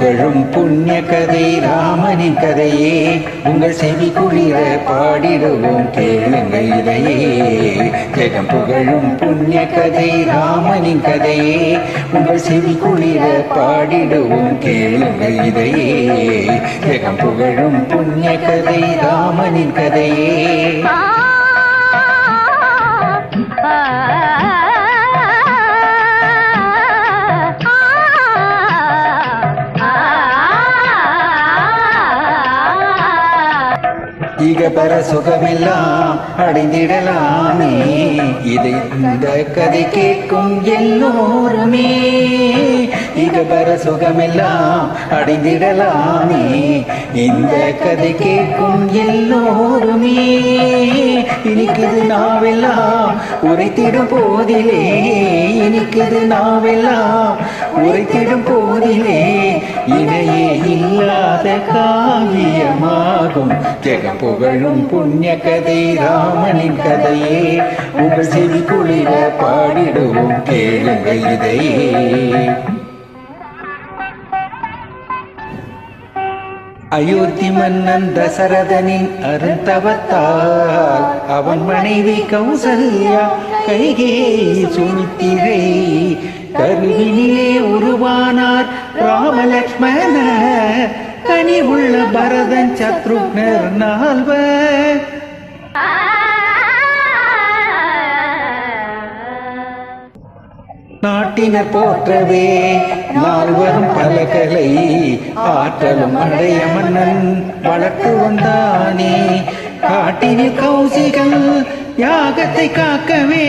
புகழும் புண்ணிய கதை ராமனின் கதையே. உங்கள் செவி குளிர பாடிடுவோம் கேளுங்கள் இதையே. ஜெகம் புகழும் புண்ணிய கதை ராமனின் கதையே. உங்கள் செவி குளிர பாடிடுவோம் கேளுங்கள் இதையே. ஜெகம் புகழும் புண்ணிய கதை ராமனின் கதையே. பெற சுகமெல்லாம் அடைந்திடலாமே. இதை இந்த கதை கேட்கும் எல்லோருமே. இக பெற சுகமெல்லாம் அடைந்திடலாமே. இந்த கதை கேட்கும் எல்லோருமே. இனிக்குது நாவெல்லாம் உரைத்திடும் போதிலே. இனிக்குது நாவெல்லாம் உரைத்திடும் போதிலே இணையே இல்லாத காவியமாகும். ஜெகம் புகழும் புண்ணிய கதை ராமனின் கதையே. உங்கள் செவி குளிர பாடிடுவோம் கேளுங்கள் இதை அயோத்தி மன்னன் தசரதனின் அருந்தவத்தால் அவன் மனைவி கௌசல்யா கைகே சுமித்திரை கருவினிலே உருவானார் ராமலக்ஷ்மண கனிவுள்ள பரதன் சத்ருக்னர் நால்வர். நாட்டினர் போற்றவே நால்வரும் பலகலை ஆற்றலும் அடைய மன்னன் வளர்த்து வந்தானே. காட்டினில் கௌசிகள் யாகத்தை காக்கவே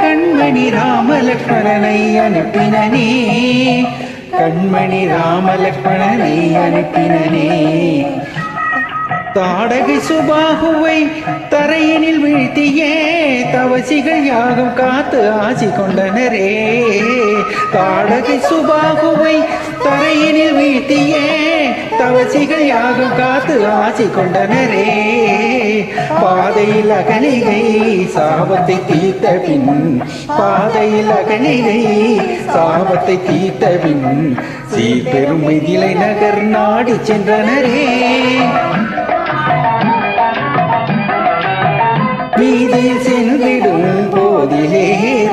கண்மணி ராமலக்ஷ்மணனை அனுப்பினனே. கண்மணி ராமலக்ஷ்மணனை அனுப்பினனே. தாடகை சுபாகுவை தரையினில் வீழ்த்தியே தவசிகள் யாகம் காத்து ஆசி கொண்டனரே. தாடகை சுபாகுவை தரையினில் வீழ்த்தியே தவசிகள் யாகம் காத்து ஆசி கொண்டனரே. பாதையில் அகலிகை சாபத்தை தீர்த்த பின் பாதையில் அகலிகை சாபத்தை தீர்த்த பின் சீர்பெரும் மிதிலை நகர் நாடி சென்றனரே. வீதியில் சென்றிடும் போதிலே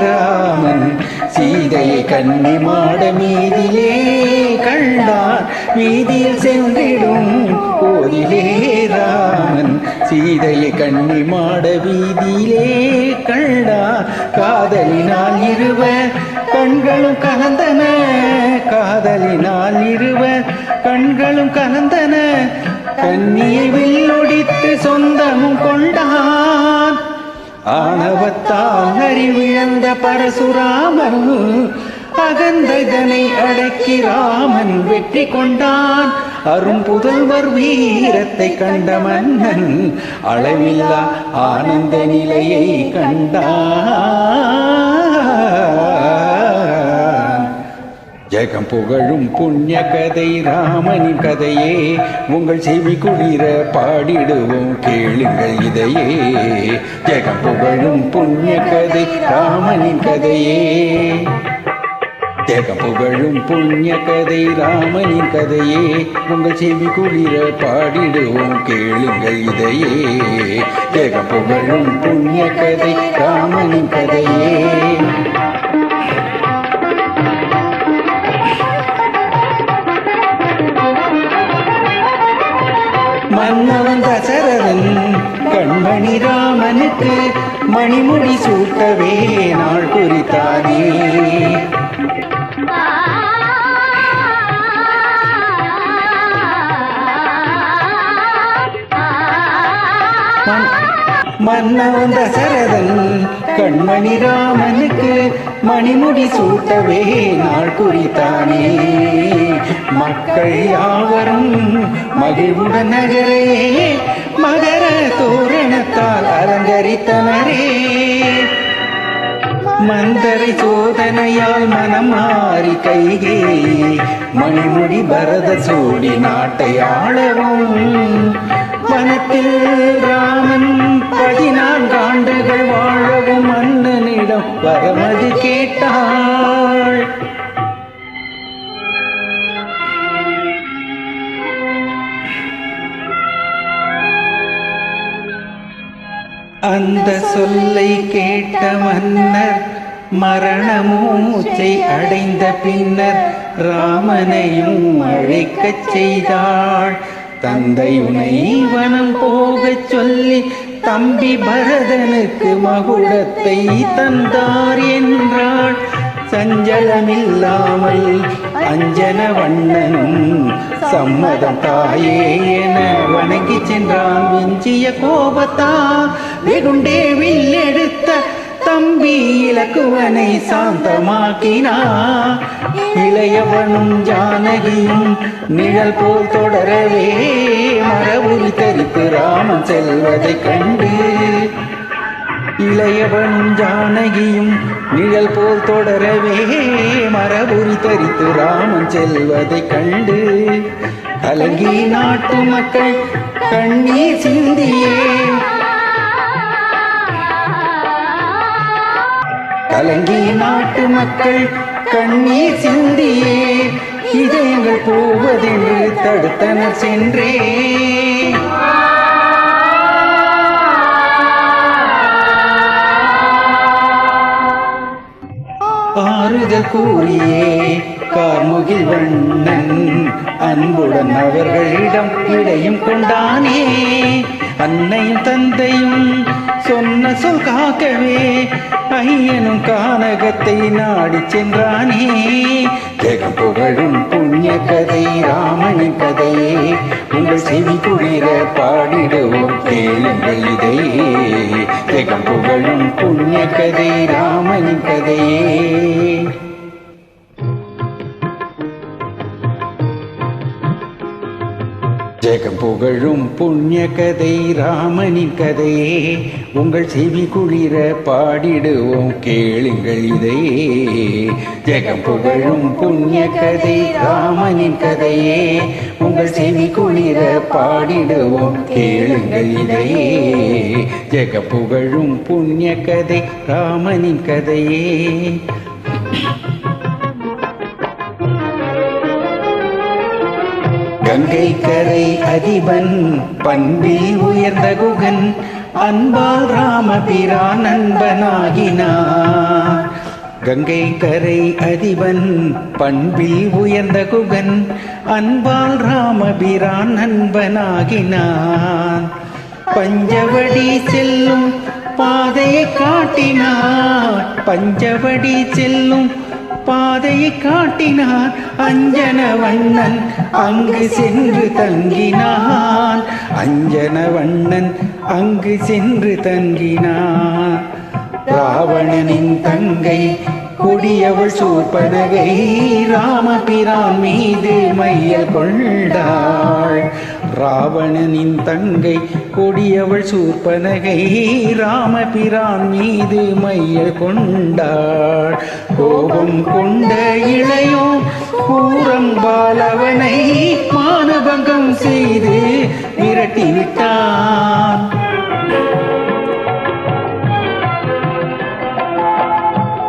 ராமன். சீதையை கண்ணி மாட மீதிலே கண்டான் வீதியில் சென்றிடும் போதிலே ராமன். சீதையை கண்ணி மாட வீதியிலே கண்டான் காதலினால் இருவர் கண்களும் கலந்தன. காதலினால் இருவர் கண்களும் கலந்தன. கண்ணியை வில்லொடித்து சொந்தமும் கொண்டான் ஆணவத்தால் அறிவிழந்த பரசுராமன் அகந்ததனை அடக்கி ராமன் வெற்றி கொண்டான். அரும் புதல்வர் வீரத்தை கண்ட மன்னன் அளவில்லா ஆனந்த நிலையை கண்டான். ஜெகம் புகழும் புண்ணிய கதை ராமனின் கதையே. உங்கள் செவி குளிர பாடிடுவோம் கேளுங்கள் இதையே. ஜெகம் புகழும் புண்ணிய கதை ராமனின் கதையே. ஜெகம் புகழும் புண்ணிய கதை ராமனின் கதையே. உங்கள் செவி குளிர பாடிடுவோம் கேளுங்கள் இதையே. ஜெகம் புகழும் புண்ணிய கதை ராமனின் கதையே. மணிராமனுக்கு மணிமுடி சூட்டவே நாள் குறித்தானே. மன்- மன்னவன் தசரதன் கண்மணி ராமனுக்கு மணிமுடி சூட்டவே நாள் குறித்தானே. மக்கள் யாவரும் மகிழ்வுடன் நகரே மகர தோரணத்தால் அலங்கரித்தனரே. மந்தரை சோதனையால் மனம் மாறி கைகே. மணிமுடி பரத சோடி நாட்டை ஆளவும். வனத்தில் ராமன் பதினான்கு ஆண்டுகள் வாழவும். மன்னனிடம் வரமதி கேட்டாள். அந்த சொல்லை கேட்ட மன்னர் மரண மூச்சை அடைந்த பின்னர் ராமனையும் அழைக்கச் செய்தாள். தந்தை உனை வனம் போகச் சொல்லி தம்பி பரதனுக்கு மகுடத்தை தந்தார் என்றாள். சஞ்சலமில்லாமல் அஞ்சன வண்ணனும் சம்மதம் தாயே என வணங்கி சென்றான் விஞ்சிய கோபத்தா. வெகுண்டே வில்லெடுத்த தம்பி இலக்குவனை சாந்தமாக்கினா. இளையவனும் ஜானகியும் நிழல் போல் தொடரவே. மரபுரி தரித்து ராமன் செல்வதைக் கண்டு இளையவனும் ஜானகியும் நிழல் போல் தொடரவே மரபுரி தரித்து ராமன் செல்வதை கண்டு கலங்கி நாட்டு மக்கள் கண்ணீர் சிந்தியே. கலங்கி நாட்டு மக்கள் கண்ணீர் சிந்தியே. இதயங்கள் போவதென்று தடுத்தனர் சென்றே. ஆறுதல் கூறியே கார்முகில் வண்ணன். அன்புடன் அவர்களிடம் இடையும் கொண்டானே. அன்னையும் தந்தையும் சொன்ன சொல் காக்கவே ஐயனும் கானகத்தை நாடி சென்றானே. ஜெகம் புகழும் புண்ணிய கதை ராமனின் கதையே. உங்கள் செவி குளிர பாடிடுவோம். கேளுங்கள் இதையே ஜெகம் புகழும் புண்ணிய கதை ராமனின் கதையே. ஜெகம் புகழும் புண்ணிய கதை ராமனின் கதையே. உங்கள் செவி குளிர பாடிடுவோம் கேளுங்கள் இதையே ஜெகம் புகழும் புண்ணிய கதை ராமனின் கதையே. உங்கள் செவி குளிர பாடிடுவோம் கேளுங்கள் இதையே ஜெக புகழும் புண்ணிய கதை ராமனின் கதையே. கங்கை கரை அதிபன் பண்பில் உயர்ந்த குகன் அன்பால் ராமபிரான் அன்பனாகினார் கங்கை கரை அதிபன் பண்பில் உயர்ந்த குகன் அன்பால் ராமபிரான் அன்பனாகினான் பஞ்சவடி செல்லும் பாதையை காட்டினார். பஞ்சவடி செல்லும் பாதையை காட்டினார் அஞ்சன வண்ணன் அங்கு சென்று தங்கினான். அஞ்சன வண்ணன் அங்கு சென்று தங்கினான். ராவணனின் தங்கை கொடியவள் சூர்பனகை ராமபிரான் மீது மையல் கொண்டாள். ராவணனின் தங்கை கொடியவள் சூர்பனகை ராமபிரான் மீது மையல் கொண்டாள். கோபம் கொண்ட இளையோ கூறம்பால் அவனை மானபங்கம் செய்து விரட்டிவிட்டான்.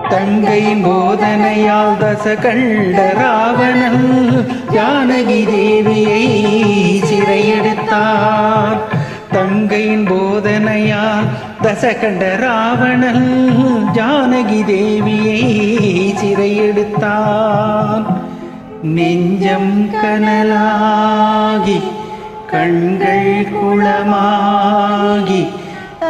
தங்கை போதனையால் தச கண்ட ராவணன் ஜானகி தேவியை சிறையெடுத்தார். தங்கையின் போதனையால் தசகண்ட ராவணன் ஜானகி தேவியை சிறையெடுத்தான் நெஞ்சம் கனலாகி கண்கள் குளமாகி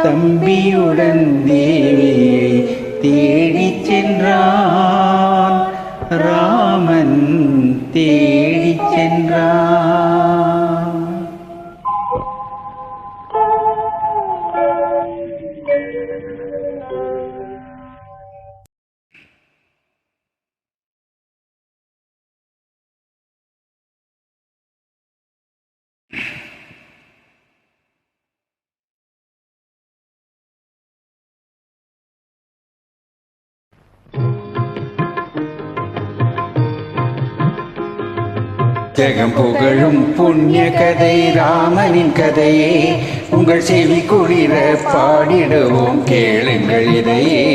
தம்பியுடன் தேவியை தேடிச் சென்றான். ராமன் தேடிச் சென்றான் ஜெகம் புகழும் புண்ணிய கதை ராமனின் கதையே. உங்கள் செவி குளிர பாடிடுவோம் கேளுங்கள் இதையே.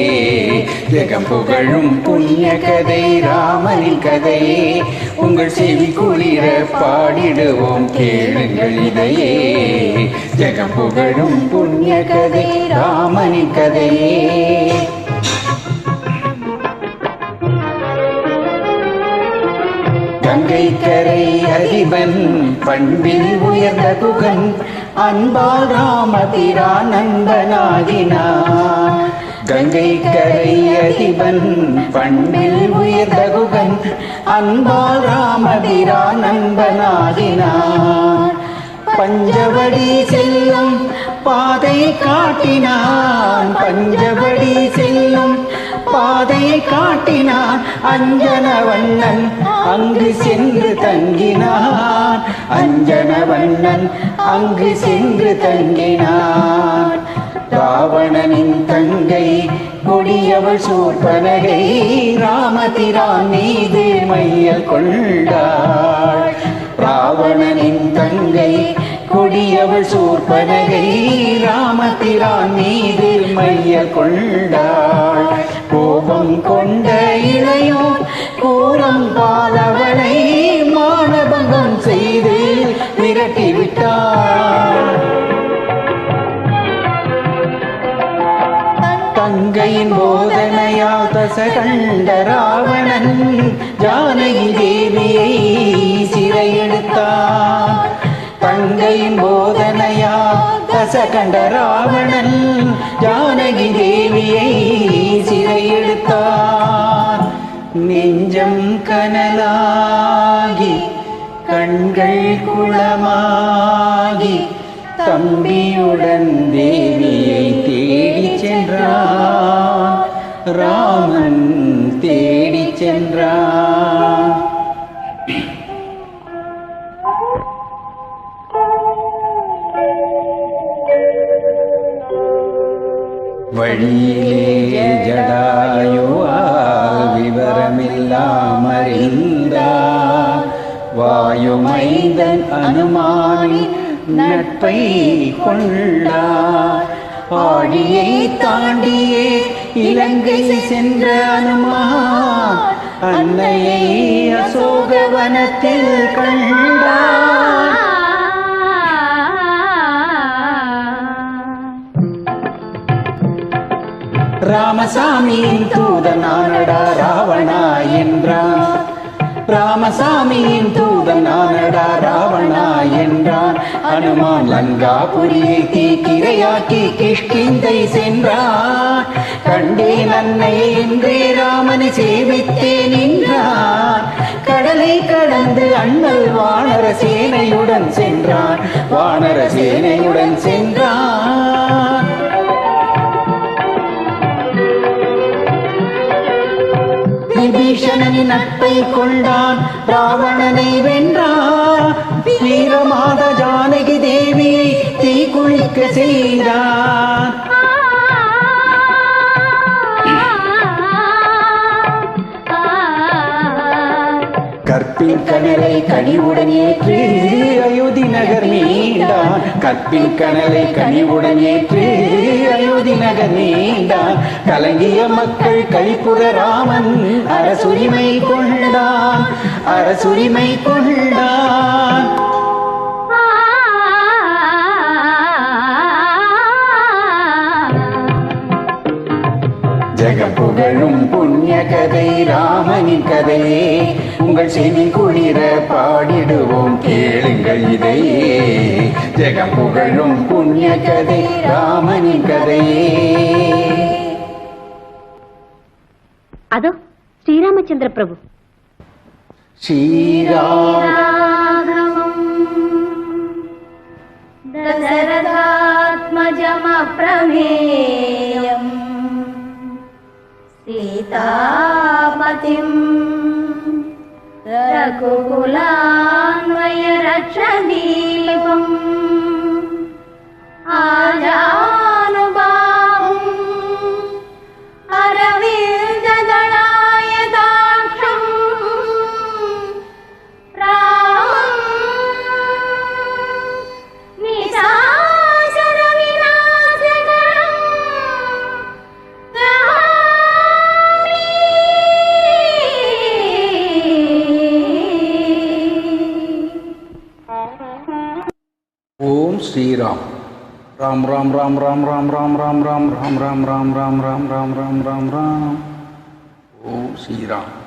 ஜெகம் புகழும் புண்ணிய கதை ராமனின் கதையே. உங்கள் செவி குளிர பாடிடுவோம் கேளுங்கள் இதையே. ஜெகம் புகழும் புண்ணிய கதை ராமனின் கதையே. கங்கை கரை அதிபன் பண்பில் உயர்ந்த குகன் அன்பால் ராமபிரா நண்பனாகினான் கங்கை கரை அதிபன் பண்பில் உயர்ந்த குகன் அன்பால் ராமபிரா நண்பனாகினான் பஞ்சவடி செல்லும் பாதை காட்டினான் பஞ்சவடி செல்லும் பாதையை காட்டினான் அஞ்சன வண்ணன். அங்கு சென்று தங்கினான். அஞ்சன வண்ணன் அங்கு சென்று தங்கினான். ராவணனின் தங்கை கொடியவள் சூர்பனகை ராமதிரான் மீது மையல் கொண்டாள். ராவணனின் தங்கை கொடியவள் சூர்பனகை ராமதிரான் மீது மையல் கொண்டாள். கோபம் கொண்ட இளையோர் கூறம் பாலவனை மானபங்கம் செய்து விரட்டிவிட்டார் தங்கையின் போதனையால் தசகண்ட ராவணன் ஜானகி தேவியை சிறையெடுத்தார். தங்கையின் போதனையால் தசகண்ட ராவணன் ஜானகி தேவியை சிறையெடுத்தார். நெஞ்சம் கனலாகி கண்கள் குளமாகி தம்பியுடன் தேவியை தேடி சென்றார். ரா அனுமானின் நட்பை கொண்டார். ஆழியை தாண்டியே இலங்கை சென்ற அனுமான். அன்னையை அசோகவனத்தில் கண்டார். ராமசாமியின் தூதனானடா ராவணா என்றான். ராமசாமியின் தூதனானடா ராவணா என்றான். அனுமான் லங்காபுரியை தீக்கிரையாக்கி கிஷ்கிந்தை சென்றான். கண்டே நன்னை என்றே ராமனை சேவித்தே நின்றான் கடலை கடந்து அண்ணல் வானர சேனையுடன் சென்றான். வானர சேனையுடன் சென்றான். விபீஷணனின் நட்பை கொண்டான். ராவணனை வென்றான் வீரமாத ஜானகி தேவியை தீ குளிக்க செய்தான் கற்பின் கனலை கனிவுடன் ஏற்று அயோத்தி நகர் நீண்டா. கற்பின் கனலை கனிவுடன் ஏற்று அயோத்தி நகர் நீண்டா. கலங்கிய மக்கள் கழிப்புற ராமன் அரசுரிமை கொண்டான் அரசுரிமை கொண்டான் ராமனின் கதையே உங்கள் செவி குளிர பாடிடுவோம் கேளுங்கள் இதையே ஜெகம் புகழும் புண்ணிய கதை ராமனின் கதையே அதோ ஸ்ரீராமச்சந்திர பிரபு ஸ்ரீராம் गोकुलान्वय रचनि राम राम राम राम राम राम राम राम राम राम राम राम राम राम राम राम ओम श्री राम